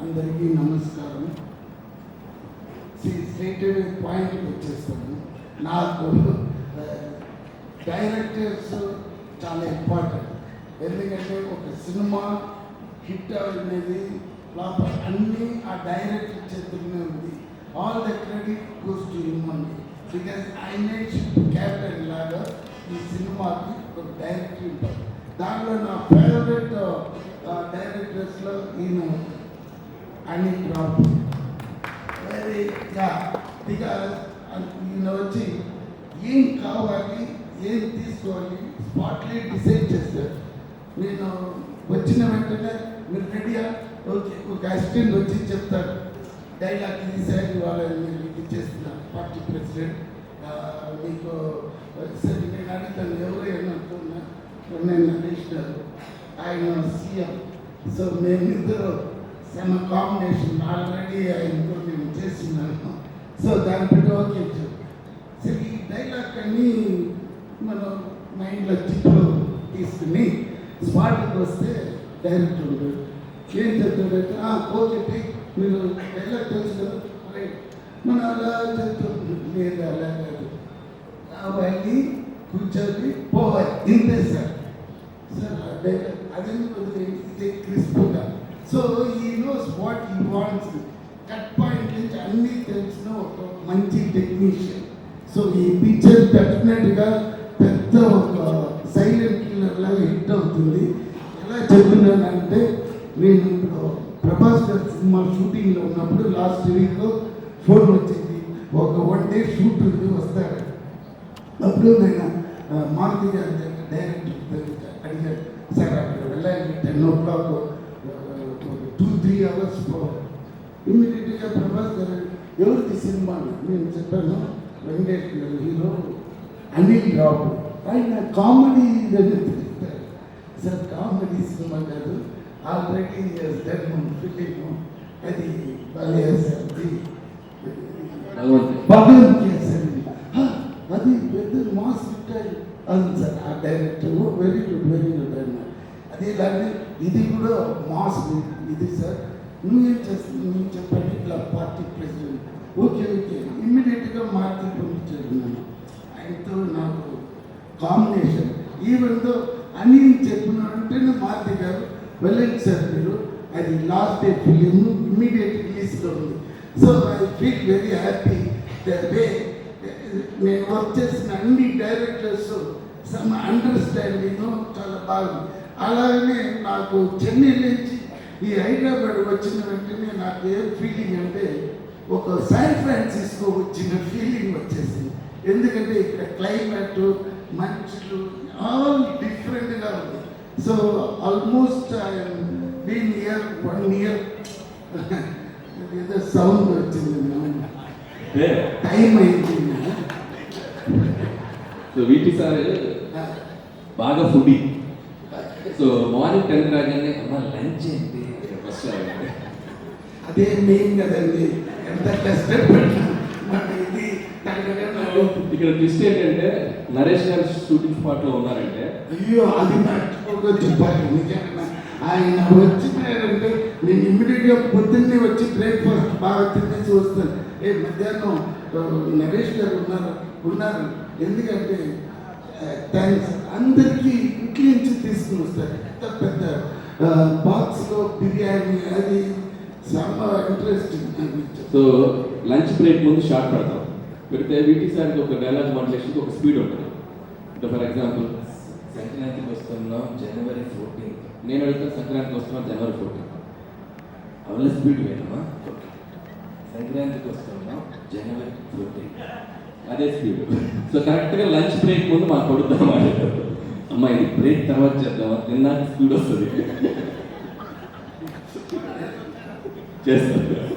అందరికీ నమస్కారం. Straight point వచ్చేస్తాను నాకు డైరెక్టర్స్ చాలా ఇంపార్టెంట్ ఎందుకంటే ఒక సినిమా హిట్ అనేది లోపల అన్నీ ఆ డైరెక్టర్ చేతుల్లోనే ఉంది. All the credit goes to him because ఆయన క్యాప్టెన్ లాగా ఈ సినిమాకి ఒక డైరెక్టర్ ఉంటారు దాంట్లో నా ఫేవరెట్ డైరెక్టర్స్లో ఈయన అనిల్ రావు వెరీ ఇక నిన్న వచ్చి ఏం కావాలి ఏం తీసుకోవాలి స్పాట్లీ డిసైడ్ చేస్తారు నేను వచ్చిన వెంటనే మీరు రెడీయా ఓకే ఒక అసిస్టెంట్ వచ్చి చెప్తారు డైలాగ్ ఇది సార్ ఇవాళ మీరు ఇచ్చేస్తున్నా. పార్టీ ప్రెసిడెంట్ మీకు సరే నేను అడుగుతాను ఎవరు ఏమనుకున్నా నేను నరేష్ గారు ఆయన సీఎం. సో మేమిద్దరు సమ కాంబినేషన్ ఆల్రెడీ ఆయనతో నేను చేస్తున్నాను. సో దాన్ని బట్టి ఓకే సరే ఈ డైలాగ్ అన్ని మనం మైండ్లో చిట్లు తీసుకుని స్పాట్కి వస్తే డైరెక్ట్ ఉండదు ఏం చెప్తాడంటే "ఆ, ఓకే మీరు డైలాగ్ తెలుసు కదా మనం అలా చెప్తాం. లేదు అలా కాదు. రావాలి కూర్చొని పోవాలి. ఇంతే సార్. సార్ డైలాగ్ అదే వదిలేయండి ఇదే so he knows what he wants cut point నుంచి అన్నీ తెలిసిన ఒక మంచి టెక్నీషియన్ సో ఈ పిక్చర్ డెఫినెట్గా పెద్ద ఒక సైలెంట్ కిల్లర్ లాగా హిట్ అవుతుంది. ఎలా చెప్తున్నానంటే నేను ప్రభాస్ గారి సినిమా షూటింగ్లో ఉన్నప్పుడు లాస్ట్ వీక్ ఫోన్ వచ్చింది. ఒక వన్ డే షూట్ వస్తారు? అప్పుడు నేను మారుతి గారి దగ్గర డైరెక్టర్ అడిగాడు సార్ అక్కడ వెళ్ళాలి ten o'clock two three hours పోవాలి ఇమ్మీడియట్గా ప్రభాస్ గారు ఎవరిది సినిమా నేను చెప్పాను వెంకటేష్ గారు హీరో అనిల్ రావు ఆయన కామెడీ సార్ కామెడీ సినిమా కాదు. ఆల్రెడీ డన్ ఫిలిం అది భలే సార్ భగవన్ అది పెద్ద మాస్ పెట్టారు అది సార్ ఆ director very good very good అన్న అదే ఇలాగే ఇది కూడా మాస్ ఇది సార్. నువ్వేం చేస్తుంది నువ్వు చెప్పండి ఇట్లా పార్టీ ప్రెసిడెంట్ ఓకే ఓకే ఇమ్మీడియట్గా మార్చి పంపించాడు నన్ను. ఆయనతో నాకు కాంబినేషన్ ఈవెన్ దో అని చెప్పినాడంటేనే మార్తి గారు వెళ్ళండి సార్ మీరు. అది లాస్ట్ డే ఫిలిం ఇమ్మీడియట్ రిలీజ్లో ఉంది. So I feel very happy the way నేను వర్క్ చేసిన అన్ని డైరెక్టర్స్ సమ్ అండర్స్టాండింగ్ చాలా బాగుంది. అలాగనే నాకు చెన్నై నుంచి ఈ హైదరాబాద్ వచ్చిన వెంటనే నాకు ఏం ఫీలింగ్ అంటే ఒక శాన్ ఫ్రాన్సిస్కో వచ్చిన ఫీలింగ్ వచ్చేసింది. ఎందుకంటే ఇక్కడ క్లైమేట్ మనుషులు ఆల్ డిఫరెంట్గా ఉంది. So almost been year one year ఏదో సౌండ్ వచ్చింది టైం అయింది సో వీటి సార్ బాగా ఫుడీ సో మార్నింగ్ టెన్ రాగానే అమ్మ లంచ్ ఏంటి? అదే మెయిన్ కదండి ఎంత కష్టపడినా ఇది ఇక్కడ ట్విస్ట్ ఏంటంటే నరేష్ గారు షూటింగ్ స్పాట్లో ఉన్నారంటే అయ్యో అది మర్చిపోగా చెప్పాలి నిజంగా ఆయన వచ్చినారంటే నేను ఇమ్మీడియట్గా పొద్దున్నే వచ్చి బ్రేక్ఫాస్ట్ బాగా తినేసి వస్తాను. ఏ మధ్యాహ్నం నరేష్ గారు ఉన్నారు ఉన్నారు. ఎందుకంటే థ్యాంక్స్ అందరికీ ఇంటి నుంచి తీసుకుని వస్తారు. పెద్ద బాక్స్లో బిర్యానీ అది చాలా ఇంట్రెస్టింగ్ సో లంచ్ బ్రేక్ ముందు షార్ట్ పెడతాం. పెడితే వీటి సార్కి ఒక డైలాగ్ మాట్లాడేసి ఒక స్పీడ్ ఉంటుంది. అంటే ఫర్ ఎగ్జాంపుల్ సంక్రాంతికి వస్తున్నాం జనవరి ఫోర్టీన్త్ నేను అడుగుతాను సంక్రాంతికి వస్తున్నాం జనవరి ఫోర్టీన్త్ అవల స్పీడ్ వేయమ్మా సంక్రాంతికి వస్తున్నాం జనవరి ఫోర్టీన్త్ అదే స్పీడ్. సో కరెక్ట్గా లంచ్ బ్రేక్ ముందు మాకు కొడుతాం మాట్లాడారు అమ్మా ఇది బ్రేక్ తర్వాత చేద్దామా తిన్నాక స్పీడ్ వస్తుంది. చేస్తాను